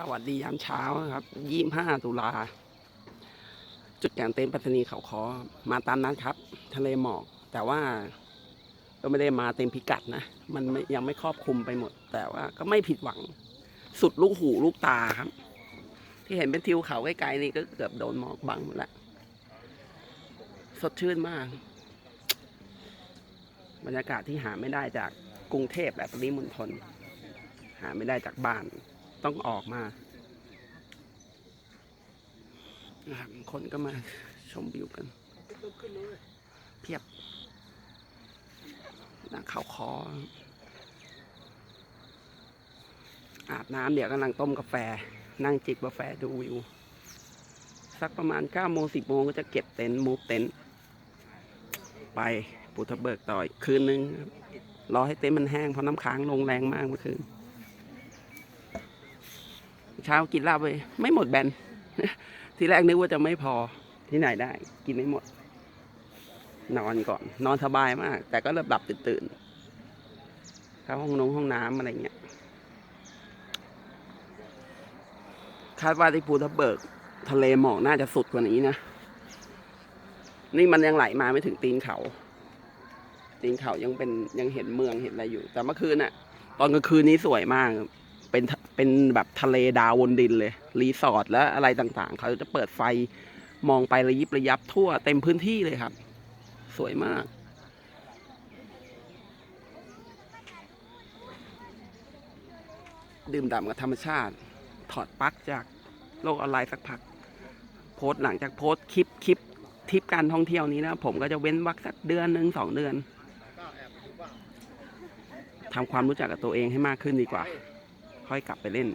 สวัสดียามเช้าครับยี่ห้าตุลา จุดกางเต็นท์ปัตตานีเขาคอมาตามนั้นครับ ทะเลหมอก แต่ว่าก็ไม่ได้มาเต็มพิกัดนะ มันยังไม่ครอบคลุมไปหมด แต่ว่าก็ไม่ผิดหวัง สุดลูกหูลูกตาครับ ที่เห็นเป็นทิวเขาไกลๆนี่ก็เกือบโดนหมอกบังหมดละสดชื่นมาก บรรยากาศที่หาไม่ได้จากกรุงเทพแบบปริมณฑลหาไม่ได้จากบ้าน ต้องออกมานะครับคนก็มาชมวิวกันเพียบนักเขาคอ อาบน้ำเดี๋ยวกำลังต้มกาแฟ นั่งจิบกาแฟดูวิว สักประมาณ9โมง10โมงก็จะเก็บเต็นท์มูฟเต็นท์ไปปูทะเบิกต่ออีกคืนนึง รอให้เต็นท์มันแห้งเพราะน้ำค้างลงแรงมากเมื่อคืน เช้ากินลาบไปไม่หมดแบนทีแรกนึกว่าจะไม่พอที่ไหนได้ กินไม่หมด นอนก่อน นอนสบายมาก แต่ก็เริ่มหลับตื่นๆเข้าห้องนงห้องน้ำอะไรเงี้ยคาดว่าที่ภูทับเบิก ทะเลหมอกน่าจะสุดกว่านี้นะ นี่มันยังไหลมาไม่ถึงตีนเขา ตีนเขายังเป็นยังเห็นเมืองเห็นอะไรอยู่ แต่เมื่อคืนน่ะตอนกลางคืนนี้สวยมาก เป็นเป็นแบบทะเลดาวบนดินเลย รีสอร์ทและอะไรต่างๆ เขาจะเปิดไฟมองไประยิบระยับทั่วเต็มพื้นที่เลยครับ สวยมากดื่มด่ำกับธรรมชาติ ถอดปลั๊กจากโลกออนไลน์สักพัก โพสต์หลังจากโพสต์คลิปคลิปทริปการท่องเที่ยวนี้นะ ผมก็จะเว้นวักสักเดือนหนึ่งสองเดือนทำความรู้จักกับตัวเองให้มากขึ้นดีกว่า ค่อยกลับไปเล่น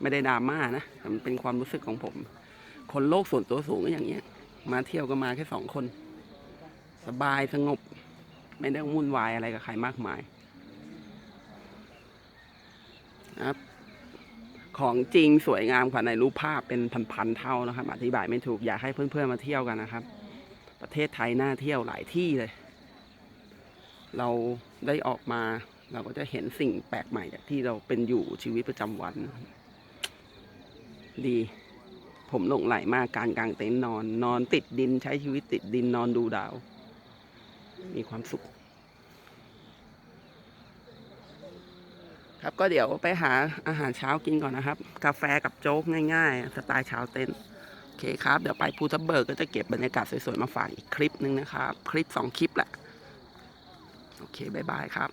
ไม่ได้ดราม่านะแต่มันเป็นความรู้สึกของผม คนโลกส่วนตัวสูงก็อย่างเงี้ย มาเที่ยวก็มาแค่สองคน สบายสงบ ไม่ได้วุ่นวายอะไรกับใครมากมายนะครับของจริงสวยงามกว่าในรูปภาพเป็นพันๆเท่านะครับ อธิบายไม่ถูกอยากให้เพื่อนๆมาเที่ยวกันนะครับ ประเทศไทยน่าเที่ยวหลายที่เลย เราได้ออกมา เราก็จะเห็นสิ่งแปลกใหม่จากที่เราเป็นอยู่ชีวิตประจำวัน ดี ผมหลงไหลมากการกางเต็นท์นอน นอนติดดินใช้ชีวิตติดดินนอนดูดาว มีความสุข ครับก็เดี๋ยวไปหาอาหารเช้ากินก่อนนะครับ กาแฟกับโจ๊กง่ายๆ สไตล์เช้าเต็นท์โอเคครับ เดี๋ยวไปภูทับเบิกก็จะเก็บบรรยากาศสวยๆมาฝากอีกคลิปหนึ่งนะครับ คลิปสองคลิปแหละ โอเค บ๊ายบายครับ